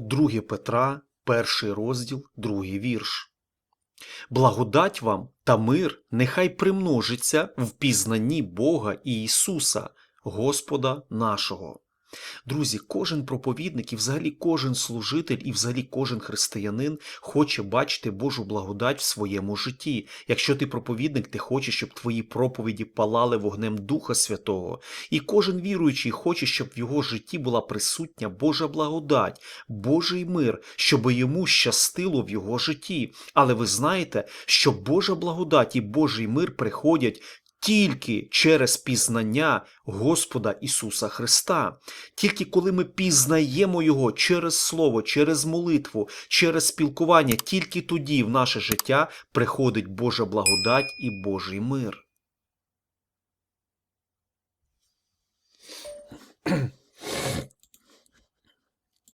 2 Петра, 1 розділ, 2 вірш. Благодать вам та мир нехай примножиться в пізнанні Бога і Ісуса, Господа нашого. Друзі, кожен проповідник і взагалі кожен служитель, і взагалі кожен християнин хоче бачити Божу благодать в своєму житті. Якщо ти проповідник, ти хочеш, щоб твої проповіді палали вогнем Духа Святого. І кожен віруючий хоче, щоб в його житті була присутня Божа благодать, Божий мир, щоб йому щастило в його житті. Але ви знаєте, що Божа благодать і Божий мир приходять тільки через пізнання Господа Ісуса Христа. Тільки коли ми пізнаємо Його через Слово, через молитву, через спілкування, тільки тоді в наше життя приходить Божа благодать і Божий мир.